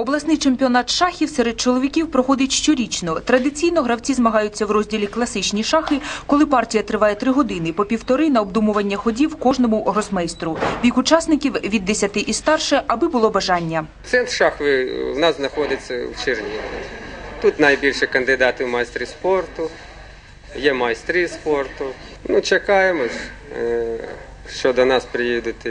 Обласний чемпіонат шахів серед чоловіків проходить щорічно. Традиційно гравці змагаються в розділі класичні шахи, коли партія триває три години по півтори на обдумування ходів кожному гросмейстру. Вік учасників від 10 і старше, аби було бажання. Центр шахви в нас знаходиться в Чернігові. Тут найбільше кандидатів в майстри спорту, є майстри спорту. Ну, чекаємо, е, що до нас приїдуть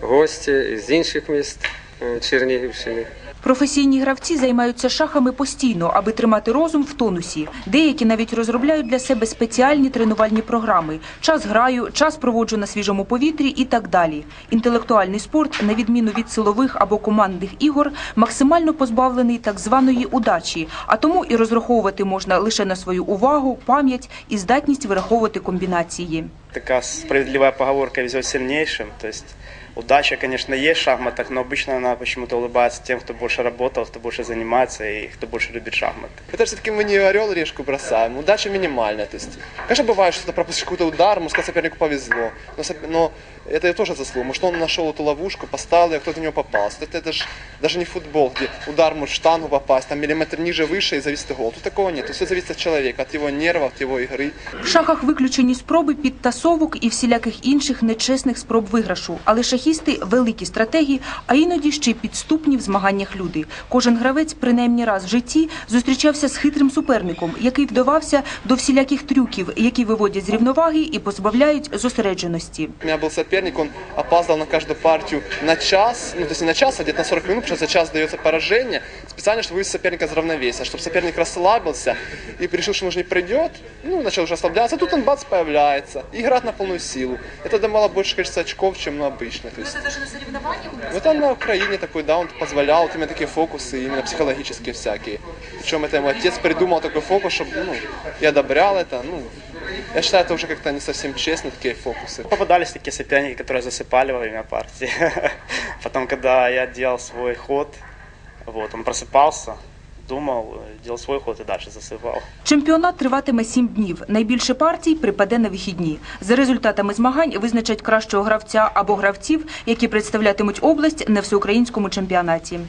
гості з інших міст е, Чернігівщини. Професійні гравці займаються шахами постійно, аби тримати розум в тонусі. Деякі навіть розробляють для себе спеціальні тренувальні програми. Час граю, час проводжу на свіжому повітрі і так далі. Інтелектуальний спорт, на відміну від силових або командних ігор, максимально позбавлений так званої удачі, а тому і розраховувати можна лише на свою увагу, пам'ять і здатність вираховувати комбінації. Такая справедливая поговорка везет сильнейшим. То есть удача, конечно, есть в шахматах, но обычно она почему-то улыбается тем, кто больше работал, кто больше занимается и кто больше любит шахматы. Это все-таки мы не орел и решку бросаем. Удача минимальная. То есть, конечно, бывает, что ты пропустишь какой-то удар, может, сопернику повезло. Но, но это тоже заслуга. Может, он нашел эту ловушку, поставил ее, кто-то в него попался. Это, это же даже не футбол, где удар может в штангу попасть, там миллиметр ниже, выше и зависит от гола. Тут такого нет. Тут все зависит от человека, от его нервов, от его игры. В шахах виключені спроби підтасовок і всіляких інших нечесних спроб виграшу. Але шахісти великі стратегі, а іноді ще й підступні в змаганнях люди. Кожен гравець принаймні раз в житті зустрічався з хитрим суперником, який вдавався до всіляких трюків, які виводять з рівноваги і позбавляють зосередженості. У меня был соперник, он опаздывал на каждую партию на час, ну то есть не на час, а где-то на 40 минут, потому что за час дается поражение, специально, чтобы вывести соперника из равновесия, чтобы соперник расслабился и решил, что он уже не придет, ну, начал уже расслабляться, а тут он бац появляется и Играет на полную силу. Это давало больше количество очков, чем ну, обычно. То есть, ну, там на Украине такой, да, он позволял вот именно такие фокусы, именно психологические всякие. Причем это ему отец придумал такой фокус, чтобы, ну, и одобрял это, ну, я считаю, это уже как-то не совсем честно, такие фокусы. Попадались такие соперники, которые засыпали во время партии. Потом, когда я делал свой ход, вот, он просыпался, думал, делал свій ход і далі засипав. Чемпіонат триватиме сім днів. Найбільше партій припаде на вихідні. За результатами змагань визначать кращого гравця або гравців, які представлятимуть область на всеукраїнському чемпіонаті.